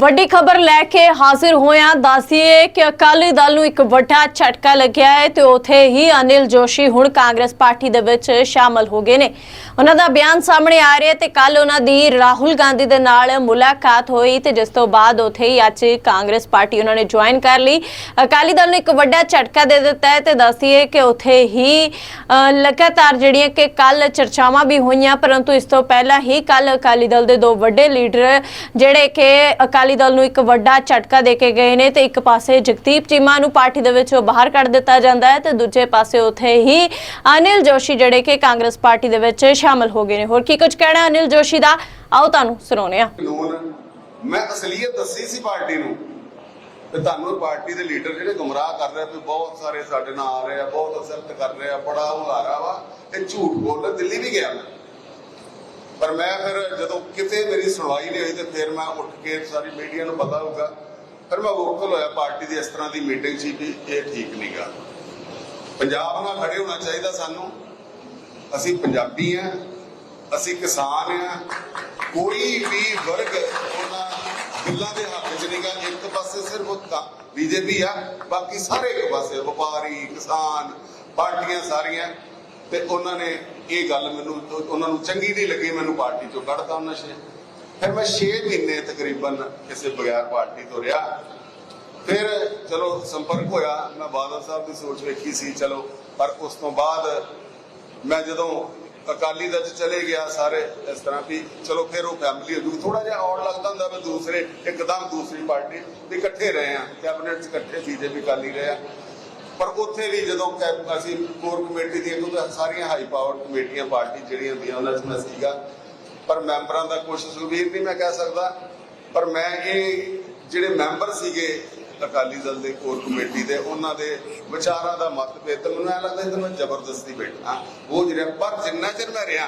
ਵੱਡੀ ਖਬਰ ਲੈ ਕੇ ਹਾਜ਼ਰ ਹੋਇਆ ਦੱਸੀਏ ਕਿ ਅਕਾਲੀ ਦਲ ਨੂੰ ਇੱਕ ਵੱਡਾ ਝਟਕਾ ਲੱਗਿਆ ਹੈ ਤੇ ਉਥੇ ਹੀ ਅਨਿਲ ਜੋਸ਼ੀ ਹੁਣ ਕਾਂਗਰਸ ਪਾਰਟੀ ਦੇ ਵਿੱਚ ਸ਼ਾਮਲ ਹੋ ਗਏ ਨੇ। ਉਹਨਾਂ ਦਾ ਬਿਆਨ ਸਾਹਮਣੇ ਆ ਰਿਹਾ ਤੇ ਕੱਲ ਉਹਨਾਂ ਦੀ ਰਾਹੁਲ ਗਾਂਧੀ ਦੇ ਨਾਲ ਮੁਲਾਕਾਤ ਹੋਈ ਤੇ ਜਿਸ ਤੋਂ ਬਾਅਦ ਉਥੇ ਹੀ ਅੱਜ ਕਾਂਗਰਸ ਪਾਰਟੀ ਉਹਨਾਂ ਨੇ ਜੁਆਇਨ ਕਰ ਲਈ। ਅਕਾਲੀ ਦਲ ਨੂੰ ਇੱਕ ਵੱਡਾ ਝਟਕਾ ਦੇ ਦਿੱਤਾ ਹੈ ਤੇ ਦੱਸੀਏ ਕਿ ਉਥੇ ਹੀ ਲਗਾਤਾਰ ਜਿਹੜੀਆਂ ਕਿ ਕੱਲ ਚਰਚਾਵਾਂ ਵੀ ਹੋਈਆਂ, ਪਰੰਤੂ ਇਸ ਤੋਂ ਪਹਿਲਾਂ ਹੀ ਕੱਲ ਅਕਾਲੀ ਦਲ ਦੇ ਦੋ ਵੱਡੇ ਲੀਡਰ ਜਿਹੜੇ ਕਿ ਅਕਾਲੀ ਦਲ ਨੂੰ ਇੱਕ ਵੱਡਾ ਝਟਕਾ ਦੇ ਕੇ ਗਏ ਨੇ ਤੇ ਇੱਕ ਪਾਸੇ ਜਗਦੀਪ ਚੀਮਾ ਨੂੰ ਪਾਰਟੀ ਦੇ ਵਿੱਚੋਂ ਬਾਹਰ ਕੱਢ ਦਿੱਤਾ ਜਾਂਦਾ ਹੈ ਤੇ ਦੂਜੇ ਪਾਸੇ ਉਥੇ ਹੀ ਅਨਿਲ ਜੋਸ਼ੀ ਜਿਹੜੇ ਕਿ ਕਾਂਗਰਸ ਪਾਰਟੀ ਦੇ ਵਿੱਚ ਸ਼ਾਮਲ ਹੋ ਗਏ ਨੇ। ਹੋਰ ਕੀ ਕੁਝ ਕਹਿਣਾ ਅਨਿਲ ਜੋਸ਼ੀ ਦਾ। ਆਓ ਤੁਹਾਨੂੰ ਸੁਣਾਉਂਦੇ ਹਾਂ। ਮੈਂ ਅਸਲੀਅਤ ਦੱਸੀ ਸੀ ਪਾਰਟੀ ਨੂੰ ਤੇ ਤੁਹਾਨੂੰ ਪਾਰਟੀ ਦੇ ਲੀਡਰ ਜਿਹੜੇ ਗੁੰਮਰਾਹ ਕਰ ਰਹੇ ਵੀ ਬਹੁਤ ਸਾਰੇ ਸਾਡੇ ਨਾਲ ਆ ਰਹੇ ਆ ਬਹੁਤ ਅਸਰਤ ਕਰ ਰਹੇ ਆ, ਬੜਾ ਹੁਲਾਰਾ ਵਾ ਇਹ ਝੂਠ ਬੋਲਦਾ ਦਿੱਲੀ ਵੀ ਗਿਆ ਮੈਂ। ਪਰ ਮੈਂ ਫਿਰ ਜਦੋਂ ਕਿਤੇ ਮੇਰੀ ਸੁਣਵਾਈ ਨਹੀਂ ਹੋਈ ਤੇ ਫਿਰ ਮੈਂ ਉੱਠ ਕੇ ਸਾਰੀ ਮੀਡੀਆ ਨੂੰ ਪਤਾ ਹੋਊਗਾ। ਫਿਰ ਮੈਂ ਵੋਕਲ ਹੋਇਆ ਪਾਰਟੀ ਦੀ ਇਸ ਤਰ੍ਹਾਂ ਦੀ ਮੀਟਿੰਗ ਸੀ ਵੀ ਇਹ ਠੀਕ ਨਹੀਂਗਾ ਪੰਜਾਬ ਨਾਲ ਖੜੇ ਹੋਣਾ ਚਾਹੀਦਾ ਸਾਨੂੰ। ਅਸੀਂ ਪੰਜਾਬੀ ਆ, ਅਸੀਂ ਕਿਸਾਨ ਆ, ਕੋਈ ਵੀ ਵਰਗ ਉਹਨਾਂ ਬਿੱਲਾਂ ਦੇ ਹੱਕ 'ਚ ਨਹੀਂਗਾ ਇੱਕ ਪਾਸੇ ਸਿਰਫ ਬੀਜੇਪੀ ਆ, ਬਾਕੀ ਸਾਰੇ ਇੱਕ ਪਾਸੇ, ਵਪਾਰੀ, ਕਿਸਾਨ, ਪਾਰਟੀਆਂ ਸਾਰੀਆਂ। ਤੇ ਉਹਨਾਂ ਨੇ ਇਹ ਗੱਲ ਮੈਨੂੰ, ਉਹਨਾਂ ਨੂੰ ਚੰਗੀ ਨਹੀਂ ਲੱਗੀ, ਮੈਨੂੰ ਪਾਰਟੀ ਚੋਂ ਕੱਢਤਾ ਉਹਨਾਂ ਨੇ। ਫਿਰ ਮੈਂ 6 ਮਹੀਨੇ ਤਕਰੀਬਨ ਕਿਸੇ ਬਗੈਰ ਪਾਰਟੀ ਤੋਂ ਰਿਹਾ। ਫਿਰ ਚਲੋ ਸੰਪਰਕ ਹੋਇਆ, ਮੈਂ ਬਾਦਲ ਸਾਹਿਬ ਦੀ ਸੋਚ ਵੇਖੀ ਸੀ, ਚਲੋ, ਪਰ ਉਸ ਤੋਂ ਬਾਅਦ ਮੈਂ ਜਦੋਂ ਅਕਾਲੀ ਦਲ ਚ ਚਲੇ ਗਿਆ ਸਾਰੇ ਇਸ ਤਰ੍ਹਾਂ ਵੀ ਚਲੋ ਫਿਰ ਉਹ ਫੈਮਿਲੀ ਹੋ ਜੂ ਥੋੜਾ ਜਿਹਾ ਔੜ ਲੱਗਦਾ ਹੁੰਦਾ ਵੀ ਦੂਸਰੇ ਇੱਕਦਮ ਦੂਸਰੀ ਪਾਰਟੀ ਵੀ ਇਕੱਠੇ ਰਹੇ ਆ ਕੈਬਨਿਟ ਚ ਇਕੱਠੇ ਬੀਜੇਪੀ ਅਕਾਲੀ ਰਹੇ ਆ ਪਰ ਉੱਥੇ ਵੀ ਜਦੋਂ ਕੈਬ- ਅਸੀਂ ਕੋਰ ਕਮੇਟੀ ਦੀਆਂ, ਕਿਉਂਕਿ ਸਾਰੀਆਂ ਹਾਈ ਪਾਵਰ ਕਮੇਟੀਆਂ, ਪਾਰਟੀ ਜਿਹੜੀਆਂ ਹੁੰਦੀਆਂ, ਉਹਨਾਂ 'ਚ ਮੈਂ ਸੀਗਾ। ਪਰ ਮੈਂਬਰਾਂ ਦਾ ਕੁਝ ਸੁਖਬੀਰ ਨਹੀਂ ਮੈਂ ਕਹਿ ਸਕਦਾ। ਪਰ ਮੈਂ ਇਹ ਜਿਹੜੇ ਮੈਂਬਰ ਸੀਗੇ ਅਕਾਲੀ ਦਲ ਦੇ ਕੋਰ ਕਮੇਟੀ ਦੇ ਉਹਨਾਂ ਦੇ ਵਿਚਾਰਾਂ ਦਾ ਮਤਭੇਦ ਤੇ ਮੈਨੂੰ ਐ ਲੱਗਦਾ ਇਹਦੇ ਨਾਲ ਜ਼ਬਰਦਸਤੀ ਬੈਠਾ ਉਹ ਜਿਹੜਾ ਪਰ ਜਿੰਨਾ ਚਿਰ ਮੈਂ ਰਿਹਾ,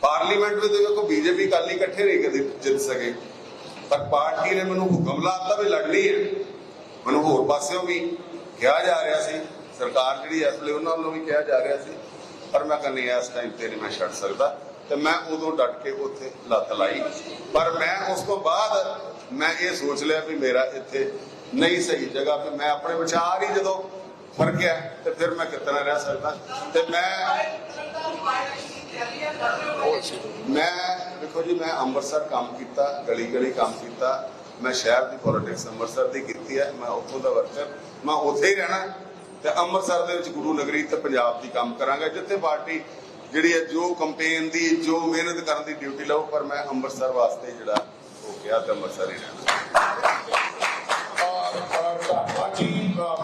ਪਾਰਲੀਮੈਂਟ ਵਿੱਚ ਦੇਖੋ ਬੀਜੇਪੀ ਕਾਲੀ ਇਕੱਠੇ ਨਹੀਂ ਕਦੇ ਜਿੱਤ ਸਕੇ। ਪਰ ਪਾਰਟੀ ਨੇ ਮੈਨੂੰ ਹੁਕਮ ਲਾਤਾ ਵੀ ਲੜਨੀ ਹੈ। ਮੈਨੂੰ ਹੋਰ ਪਾਸਿਓਂ ਵੀ ਕਿਹਾ ਜਾ ਰਿਹਾ ਸੀ। ਸਰਕਾਰ ਜਿਹੜੀ ਇਸ ਵੇਲੇ ਉਹਨਾਂ ਵੱਲੋਂ ਵੀ ਕਿਹਾ ਜਾ ਰਿਹਾ ਸੀ। ਪਰ ਮੈਂ ਕਹਿੰਦੀ ਇਸ ਟਾਈਮ ਤੇ ਨਹੀਂ ਮੈਂ ਛੱਡ ਸਕਦਾ। ਤੇ ਮੈਂ ਉਦੋਂ ਡਟ ਕੇ ਉੱਥੇ ਲੱਤ ਲਾਈ। ਪਰ ਮੈਂ ਉਸ ਤੋਂ ਬਾਅਦ ਮੈਂ ਇਹ ਸੋਚ ਲਿਆ ਵੀ ਮੇਰਾ ਇੱਥੇ ਨਹੀਂ ਸਹੀ ਜਗ੍ਹਾ ਤੇ ਮੈਂ ਆਪਣੇ ਵਿਚਾਰ ਹੀ ਜਦੋਂ ਫਰਕਿਆ ਤੇ ਫਿਰ ਮੈਂ ਕਿਤਨਾ ਰਹਿ ਸਕਦਾ? ਤੇ ਮੈਂ ਮੈਂ ਦੇਖੋ ਜੀ, ਮੈਂ ਅੰਮ੍ਰਿਤਸਰ ਕੰਮ ਕੀਤਾ ਗਲੀ ਗਲੀ ਕੰਮ ਕੀਤਾ। ਮੈਂ ਸ਼ਹਿਰ ਦੀ ਪੋਲਿਟਿਕਸ ਅੰਮ੍ਰਿਤਸਰ ਦੀ ਕੀਤੀ ਹੈ। ਮੈਂ ਉੱਥੋਂ ਦਾ ਵਰਕਰ ਮੈਂ ਉੱਥੇ ਹੀ ਰਹਿਣਾ। ਤੇ ਅੰਮ੍ਰਿਤਸਰ ਦੇ ਵਿੱਚ ਗੁਰੂ ਨਗਰੀ ਤੇ ਪੰਜਾਬ ਦੀ ਕੰਮ ਕਰਾਂਗਾ, ਜਿੱਥੇ ਪਾਰਟੀ ਜਿਹੜੀ ਹੈ, ਜੋ ਕੰਪੇਨ ਦੀ, ਜੋ ਮਿਹਨਤ ਕਰਨ ਦੀ ਡਿਊਟੀ ਲਓ, ਪਰ ਮੈਂ ਅੰਮ੍ਰਿਤਸਰ ਵਾਸਤੇ ਜਿਹੜਾ ਹੋ ਗਿਆ ਤੇ ਅੰਮ੍ਰਿਤਸਰ ਹੀ ਰਹਿਣਾ।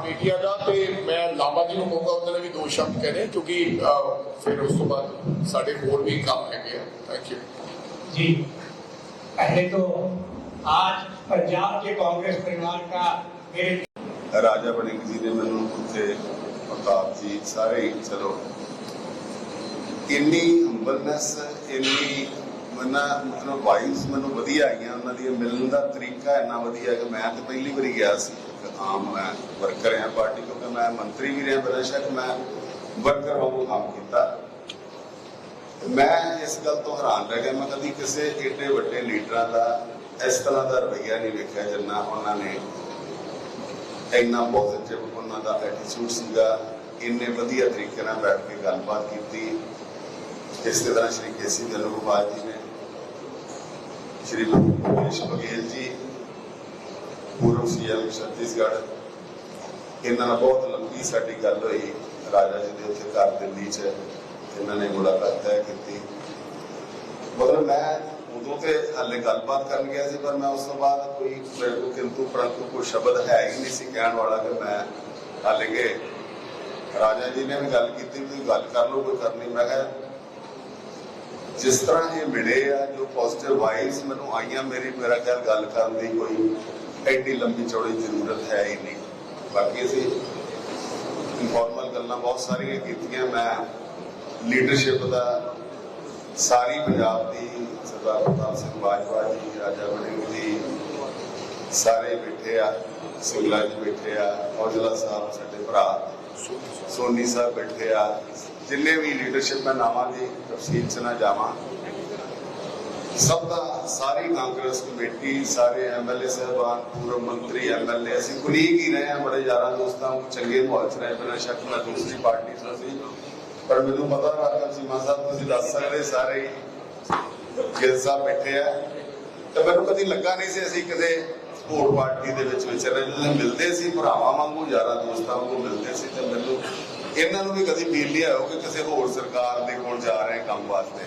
ਮੀਡੀਆ ਦਾ ਤੇ ਮੈਂ ਲਾਂਬਾ ਜੀ ਨੂੰ ਕਹੂੰਗਾ ਉਹਨਾਂ ਨੇ ਵੀ ਦੋ ਸ਼ਬਦ ਕਹਿਣੇ ਕਿਉਂਕਿ ਅਹ, ਫਿਰ ਉਸ ਤੋਂ ਬਾਅਦ ਸਾਡੇ ਹੋਰ ਵੀ ਕੰਮ ਹੈਗੇ ਆ ਥੈਂਕ ਯੂ जी पहले तो आज पंजाब के कांग्रेस परिवार का मेरे ਰਾਜਾ ਵੜਿੰਗ ਜੀ ਨੇ ਮੈਨੂੰ ਉੱਥੇ ਪ੍ਰਤਾਪ ਜੀ ਸਾਰੇ ਹੀ ਚਲੋ ਇੰਨੀ ਹੰਬਲਨੈਸ ਇੰਨੀ ਮਨਾ ਮਤਲਬ ਵਾਈਬਸ ਮੈਨੂੰ ਵਧੀਆ ਆਈਆਂ ਉਹਨਾਂ ਦੀ ਮਿਲਣ ਦਾ ਤਰੀਕਾ ਇੰਨਾ ਵਧੀਆ ਕਿ ਮੈਂ ਤੇ ਪਹਿਲੀ ਵਾਰੀ ਗਿਆ ਸੀ ਇੱਕ ਆਮ ਮੈਂ ਵਰਕਰ ਹਾਂ ਪਾਰਟੀ ਕਿਉਂਕਿ ਮੈਂ ਮੰਤਰੀ ਵੀ ਰਿਹਾ ਬੇਸ਼ੱਕ ਮੈਂ ਵਰਕਰ ਵਾਂਗੂ ਕੰਮ ਕੀਤਾ। ਮੈਂ ਇਸ ਗੱਲ ਤੋਂ ਹੈਰਾਨ ਰਹਿ ਗਿਆ, ਮੈਂ ਕਦੀ ਕਿਸੇ ਏਡੇ ਵੱਡੇ ਲੀਡਰਾਂ ਦਾ ਇਸ ਤਰ੍ਹਾਂ ਦਾ ਰਵੱਈਆ ਨਹੀਂ ਵੇਖਿਆ ਜਿੰਨਾ ਉਹਨਾਂ ਨੇ ਇੰਨਾ ਪੋਜ਼ਿਟਿਵ ਉਹਨਾਂ ਦਾ ਐਟੀਟਿਊਡ ਸੀਗਾ, ਇੰਨੇ ਵਧੀਆ ਤਰੀਕੇ ਨਾਲ ਬੈਠ ਕੇ ਗੱਲਬਾਤ ਕੀਤੀ। ਇਸੇ ਤਰ੍ਹਾਂ ਸ਼੍ਰੀ ਕੇਸੀ ਦਲੋਵਾਲ ਜੀ ਨੇ, ਸ਼੍ਰੀ ਭੂਪੇਸ਼ ਬਘੇਲ ਜੀ ਪੂਰਬ ਸੀਐਮ ਛੱਤੀਸਗੜ੍ਹ। ਇਹਨਾਂ ਨਾਲ ਬਹੁਤ ਲੰਬੀ ਸਾਡੀ ਗੱਲ ਹੋਈ। ਰਾਜਾ ਜੀ ਦੇ ਉੱਥੇ ਘਰ ਦਿੱਲੀ 'ਚ ਇਹਨਾਂ ਨੇ ਮੁਲਾਕਾਤ ਤੈਅ ਕੀਤੀ। ਮਤਲਬ ਮੈਂ ਉਦੋਂ ਤੇ ਹਾਲੇ ਗੱਲਬਾਤ ਕਰਨ ਗਿਆ ਸੀ, ਪਰ ਮੈਂ ਉਸ ਤੋਂ ਬਾਅਦ ਕੋਈ ਮੇਰੇ ਕਿੰਤੂ ਪਰੰਤੂ ਕੋਈ ਸ਼ਬਦ ਹੈ ਹੀ ਨਹੀਂ ਸੀ ਕਹਿਣ ਵਾਲਾ ਕਿ ਮੈਂ ਹਾਲੇ ਕਿ ਰਾਜਾ ਜੀ ਨੇ ਵੀ ਗੱਲ ਕੀਤੀ ਵੀ ਗੱਲ ਕਰ ਲਓ, ਕੋਈ ਕਰਨੀ। ਮੈਂ ਕਿਹਾ, ਜਿਸ ਤਰ੍ਹਾਂ ਇਹ ਮਿਲੇ ਆ, ਜੋ ਪੋਜ਼ਿਟਿਵ ਵਾਈਬਸ ਮੈਨੂੰ ਆਈਆਂ, ਮੇਰੀ ਮੇਰਾ ਖਿਆਲ ਗੱਲ ਕਰਨ ਦੀ ਕੋਈ ਐਡੀ ਲੰਬੀ ਚੌੜੀ ਜ਼ਰੂਰਤ ਹੈ ਹੀ ਨਹੀਂ। ਬਾਕੀ ਅਸੀਂ ਇਨਫੋਰਮਲ ਗੱਲਾਂ ਬਹੁਤ ਸਾਰੀਆਂ ਕੀਤੀਆਂ। ਮੈਂ ਲੀਡਰਸ਼ਿਪ ਦਾ ਸਾਰੀ ਪੰਜਾਬ ਦੀ ਸਰਦਾਰ ਪ੍ਰਤਾਪ ਸਿੰਘ ਬਾਜਵਾ ਜੀ, ਰਾਜਾ ਵੜਿੰਗ ਜੀ, ਸਾਰੇ ਬੈਠੇ ਆ, ਸਿੰਗਲਾ ਜੀ ਬੈਠੇ ਆ, ਔਜਲਾ ਸਾਹਿਬ ਸਾਡੇ ਭਰਾ, ਸੋਨੀ ਸਾਹਿਬ ਬੈਠੇ ਆ। ਜਿੰਨੇ ਵੀ ਲੀਡਰਸ਼ਿਪ ਮੈਂ ਨਾਵਾਂ ਦੀ ਤਫਸੀਲ ਚ ਨਾ ਜਾਵਾਂ ਸਭ ਦਾ ਸਾਰੀ ਕਾਂਗਰਸ ਕਮੇਟੀ, ਸਾਰੇ ਐਮਐਲਏ ਸਾਹਿਬਾਨ, ਪੂਰਵ ਮੰਤਰੀ ਐਮਐਲਏ ਅਸੀਂ ਕੁਲੀਗ ਹੀ ਰਹੇ ਹਾਂ ਬੜੇ ਯਾਰਾਂ ਦੋਸਤਾਂ ਨੂੰ ਚੰਗੇ ਮਾਹੌਲ ਚ ਰਹੇ ਬਿਨਾਂ ਸ਼ੱਕ ਮੈਂ ਦੂਸਰੀ ਪਾਰਟੀ ਤੋਂ ਸੀ। ਪਰ ਮੈਨੂੰ ਪਤਾ ਲੱਗਾ ਸੀ ਸਾਹਿਬ, ਤੁਸੀਂ ਦੱਸ ਸਕਦੇ ਸਾਰੇ ਗਿੱਲ ਸਾਹਿਬ ਬੈਠੇ ਆ। ਤੇ ਮੈਨੂੰ ਕਦੀ ਲੱਗਾ ਨਹੀਂ ਸੀ ਅਸੀਂ ਕਦੇ ਹੋਰ ਪਾਰਟੀ ਦੇ ਵਿੱਚ ਵਿਚਰੇ ਜਦੋਂ ਮਿਲਦੇ ਸੀ, ਭਰਾਵਾਂ ਵਾਂਗੂ, ਯਾਰਾਂ ਦੋਸਤਾਂ ਵਾਂਗੂ ਮਿਲਦੇ ਸੀ ਤੇ ਮੈਨੂੰ ਇਹਨਾਂ ਨੂੰ ਵੀ ਕਦੀ ਫੀਲ ਨਹੀਂ ਆਇਆ ਕਿ ਕਿਸੇ ਹੋਰ ਸਰਕਾਰ ਦੇ ਕੋਲ ਜਾ ਰਹੇ ਕੰਮ ਵਾਸਤੇ।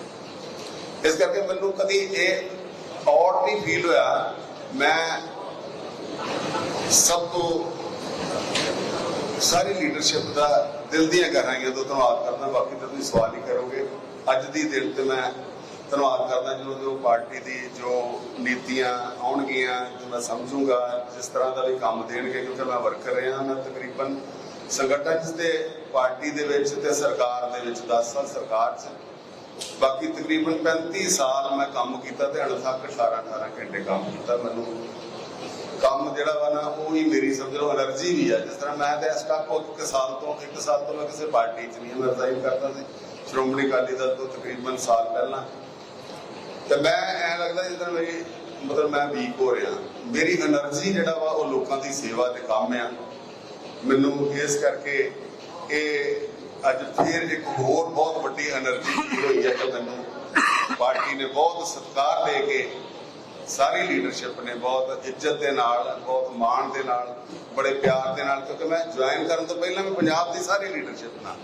ਇਸ ਕਰਕੇ ਮੈਨੂੰ ਕਦੀ ਇਹ ਔਟ ਨਹੀਂ ਫੀਲ ਹੋਇਆ, ਮੈਂ ਸਭ ਤੋਂ ਸਾਰੀ ਲੀਡਰਸ਼ਿਪ ਦਾ ਦਿਲ ਦੀਆਂ ਗਹਿਰਾਈਆਂ ਤੋਂ ਧੰਨਵਾਦ ਕਰਦਾ, ਬਾਕੀ ਤਾਂ ਤੁਸੀਂ ਸਵਾਲ ਹੀ ਕਰੋਗੇ। ਅੱਜ ਦੀ ਦਿਨ ਤੇ ਮੈਂ ਧੰਨਵਾਦ ਕਰਦਾ, ਜਦੋਂ ਜੋ ਪਾਰਟੀ ਦੀ ਜੋ ਨੀਤੀਆਂ ਆਉਣਗੀਆਂ, ਜੋ ਮੈਂ ਸਮਝੂਗਾ, ਜਿਸ ਤਰ੍ਹਾਂ ਦਾ ਵੀ ਕੰਮ ਦੇਣਗੇ, ਕਿਉਂਕਿ ਮੈਂ ਵਰਕਰ ਰਿਹਾ ਮੈਂ ਤਕਰੀਬਨ ਸੰਗਠਨ 'ਚ ਪਾਰਟੀ ਦੇ ਵਿੱਚ ਤੇ ਸਰਕਾਰ ਦੇ ਵਿੱਚ 10 ਸਾਲ ਸਰਕਾਰ 'ਚ। ਬਾਕੀ ਤਕਰੀਬਨ 35 ਸਾਲ ਮੈਂ ਕੰਮ ਕੀਤਾ ਤੇ ਅਣਥੱਕ 18 18 ਘੰਟੇ ਕੰਮ ਕੀਤਾ। ਮੈਨੂੰ ਕੰਮ ਜਿਹੜਾ ਵਾ ਨਾ, ਉਹ ਹੀ ਮੇਰੀ ਸਮਝ ਲਓ ਅਲਰਜੀ ਵੀ ਆ। ਜਿਸ ਤਰ੍ਹਾਂ ਮੈਂ ਤਾਂ ਇਸ ਟਾਕ ਇੱਕ ਸਾਲ ਤੋਂ, ਇੱਕ ਸਾਲ ਤੋਂ ਮੈਂ ਕਿਸੇ ਪਾਰਟੀ 'ਚ ਨਹੀਂ, ਮੈਂ ਰਿਜ਼ਾਈਨ ਕਰਦਾ ਸੀ। ਸ਼੍ਰੋਮਣੀ ਅਕਾਲੀ ਦਲ ਤੋਂ ਤਕਰੀਬਨ ਸਾਲ ਪਹਿਲਾਂ। ਤੇ ਮੈਂ ਐ ਲੱਗਦਾ ਜਿਸ ਤਰ੍ਹਾਂ ਮੇਰੀ, ਮਤਲਬ ਮੈਂ ਵੀਕ ਹੋ ਰਿਹਾ। ਮੇਰੀ એનર્ਜੀ ਜਿਹੜਾ ਵਾ, ਉਹ ਲੋਕਾਂ ਦੀ ਸੇਵਾ ਤੇ ਕੰਮ ਆ। ਮੈਨੂੰ ਇਸ ਕਰਕੇ ਇਹ ਅੱਜ ਫੇਰ ਇੱਕ ਹੋਰ ਬਹੁਤ ਵੱਡੀ એનર્ਜੀ ਹੋਈ ਹੈ ਕਿ ਮੈਨੂੰ ਪਾਰਟੀ ਨੇ ਬਹੁਤ ਸਤਿਕਾਰ ਦੇ ਕੇ ਸਾਰੀ ਲੀਡਰਸ਼ਿਪ ਨੇ ਬਹੁਤ ਇੱਜ਼ਤ ਦੇ ਨਾਲ, ਬਹੁਤ ਮਾਣ ਦੇ ਨਾਲ, ਬੜੇ ਪਿਆਰ ਦੇ ਨਾਲ, ਕਿਉਂਕਿ ਮੈਂ ਜੁਆਇਨ ਕਰਨ ਤੋਂ ਪਹਿਲਾਂ ਮੈਂ ਪੰਜਾਬ ਦੀ ਸਾਰੀ ਲੀਡਰਸ਼ਿਪ ਨਾਲ,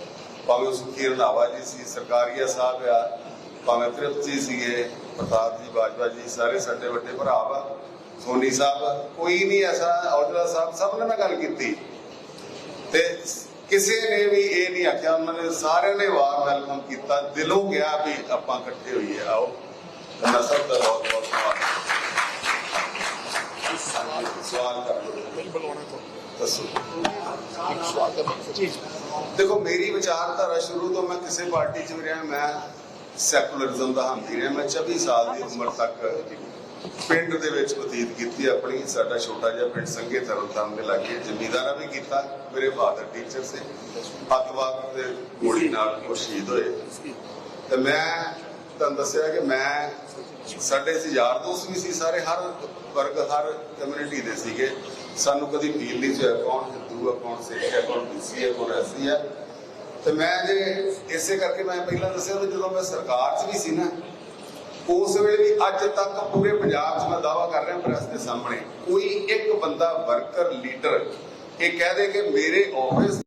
ਭਾਵੇਂ ਉਸ ਕੀ ਰੰਧਾਵਾ ਜੀ ਸੀ, ਸਰਕਾਰੀਆ ਸਾਹਿਬ ਆ, ਭਾਵੇਂ ਤ੍ਰਿਪਤ ਜੀ ਸੀਗੇ, ਪ੍ਰਤਾਪ ਜੀ, ਬਾਜਵਾ ਜੀ, ਸਾਰੇ ਸਾਡੇ ਵੱਡੇ ਭਰਾ ਵਾ, ਸੋਨੀ ਸਾਹਿਬ ਕੋਈ ਨਹੀਂ ਐਸਾ ਔਜਲਾ ਸਾਹਿਬ, ਸਭ ਨੇ ਮੈਂ ਗੱਲ ਕੀਤੀ। ਤੇ ਕਿਸੇ ਨੇ ਵੀ ਇਹ ਨਹੀਂ ਆਖਿਆ ਉਹਨਾਂ ਨੇ ਸਾਰਿਆਂ ਨੇ ਵਾਰ ਵੈਲਕਮ ਕੀਤਾ ਦਿਲੋਂ ਗਿਆ ਵੀ ਆਪਾਂ ਇਕੱਠੇ ਹੋਈਏ ਆਓ। ਮੈਂ ਸਭ ਦਾ ਬਹੁਤ ਬਹੁਤ ਧੰਨਵਾਦ ਸਵਾਲ ਕਰ ਲਓ। ਦੱਸੋ। ਦੇਖੋ ਮੇਰੀ ਵਿਚਾਰਧਾਰਾ ਸ਼ੁਰੂ ਤੋਂ ਮੈਂ ਕਿਸੇ ਪਾਰਟੀ 'ਚ ਵੀ ਰਿਹਾ ਮੈਂ ਸੈਕੂਲਰਿਜ਼ਮ ਦਾ ਹਾਮੀ ਰਿਹਾ ਮੈਂ 24 ਸਾਲ ਦੀ ਉਮਰ ਤੱਕ ਪਿੰਡ ਦੇ ਵਿੱਚ ਬਤੀਤ ਕੀਤੀ ਆਪਣੀ, ਸਾਡਾ ਛੋਟਾ ਜਿਹਾ ਪਿੰਡ ਸੰਘੇ ਤਰਨਤਾਰਨ ਦੇ ਲਾਗੇ ਜ਼ਮੀਂਦਾਰਾ ਵੀ ਕੀਤਾ। ਮੇਰੇ ਫਾਦਰ ਟੀਚਰ ਸੀ। ਅੱਤਵਾਦ ਦੇ ਗੋਲੀ ਨਾਲ ਉਹ ਸ਼ਹੀਦ ਹੋਏ। ਤੇ ਮੈਂ ਤੁਹਾਨੂੰ ਦੱਸਿਆ ਕਿ ਮੈਂ ਸਾਡੇ ਸੀ ਯਾਰ ਦੋਸਤ ਵੀ ਸੀ ਸਾਰੇ, ਹਰ ਵਰਗ, ਹਰ ਕਮਿਊਨਿਟੀ ਦੇ ਸੀਗੇ। ਸਾਨੂੰ ਕਦੀ ਫੀਲ ਨਹੀਂ ਹੋਇਆ ਕੌਣ ਹਿੰਦੂ ਆ, ਕੌਣ ਸਿੱਖ ਹੈ ਕੌਣ ਬੀਸੀ ਹੈ ਕੌਣ ਐਸੀ ਆ। ਤੇ ਮੈਂ ਜੇ ਇਸੇ ਕਰਕੇ ਮੈਂ ਪਹਿਲਾਂ ਦੱਸਿਆ ਜਦੋਂ ਮੈਂ ਸਰਕਾਰ 'ਚ ਵੀ ਸੀ ਨਾ ਉਸ ਵੇਲੇ ਵੀ ਅੱਜ ਤੱਕ ਪੂਰੇ ਪੰਜਾਬ 'ਚ ਮੈਂ ਦਾਵਾ ਕਰ ਰਿਹਾ ਪ੍ਰੈਸ ਦੇ ਸਾਹਮਣੇ, ਕੋਈ ਇੱਕ ਬੰਦਾ ਵਰਕਰ, ਲੀਡਰ, ਇਹ ਕਹਿ ਦੇ ਕਿ ਮੇਰੇ ਆਫਿਸ